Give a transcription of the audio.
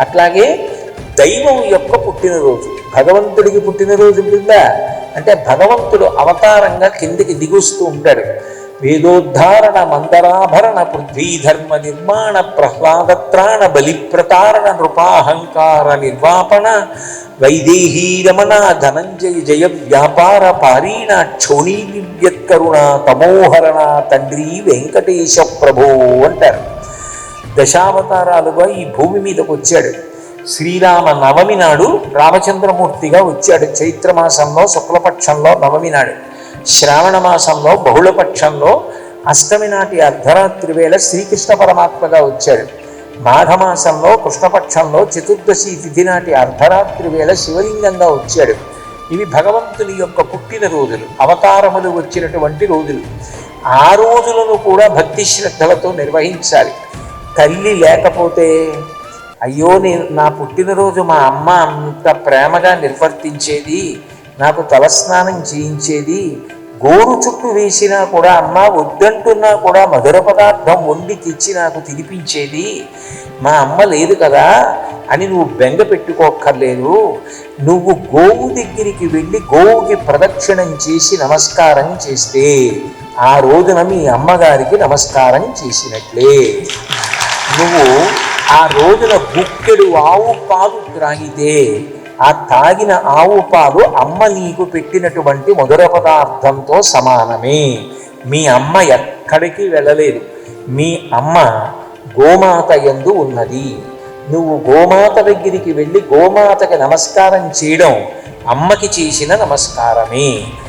అట్లాగే దైవం యొక్క పుట్టినరోజు. భగవంతుడికి పుట్టినరోజు ఉంటుందా? అంటే భగవంతుడు అవతారంగా కిందికి దిగుస్తూ ఉంటాడు. వేదోద్ధారణ మందరాభరణ పృథ్వీధర్మ నిర్మాణ ప్రహ్లాదత్రాణ బలిప్రతారణ నృపాహంకార నిర్వాపణ వైదేహీ రమణ ధనంజయ జయ వ్యాపార పారీణ క్షోణీ దివ్యత్కరుణ తమోహరణ తండ్రి వెంకటేశ ప్రభో అంటారు. దశావతారాలుగా ఈ భూమి మీదకు వచ్చాడు. శ్రీరామ నవమి నాడు రామచంద్రమూర్తిగా వచ్చాడు. చైత్రమాసంలో శుక్లపక్షంలో నవమి నాడు శ్రావణ మాసంలో బహుళపక్షంలో అష్టమి నాటి అర్ధరాత్రి వేళ శ్రీకృష్ణ పరమాత్మగా వచ్చాడు. మాఘమాసంలో కృష్ణపక్షంలో చతుర్దశి తిథి నాటి అర్ధరాత్రి వేళ శివలింగంగా వచ్చాడు. ఇవి భగవంతుని యొక్క పుట్టిన రోజులు అవతారములు వచ్చినటువంటి రోజులు. ఆ రోజులను కూడా భక్తి శ్రద్ధలతో నిర్వహించాలి. తల్లి లేకపోతే అయ్యో నేను నా పుట్టినరోజు మా అమ్మ అంత ప్రేమగా నిర్వర్తించేది నాకు తలస్నానం చేయించేది గోరు చుట్టూ వేసినా కూడా అమ్మ వద్దంటున్నా కూడా మధుర పదార్థం వండి తెచ్చి నాకు తినిపించేది మా అమ్మ లేదు కదా అని నువ్వు బెంగ పెట్టుకోక్కర్లేదు. నువ్వు గోవు దగ్గరికి వెళ్ళి గోవుకి ప్రదక్షిణం చేసి నమస్కారం చేస్తే ఆ రోజున మీ అమ్మగారికి నమస్కారం చేసినట్లే. నువ్వు ఆ రోజున గుక్కెడు ఆవు పాలు త్రాగితే ఆ తాగిన ఆవు పాలు అమ్మ నీకు పెట్టినటువంటి మధుర పదార్థంతో సమానమే. మీ అమ్మ ఎక్కడికి వెళ్ళలేదు. మీ అమ్మ గోమాత యందు ఉన్నది. నువ్వు గోమాత దగ్గరికి వెళ్ళి గోమాతకి నమస్కారం చేయడం అమ్మకి చేసిన నమస్కారమే.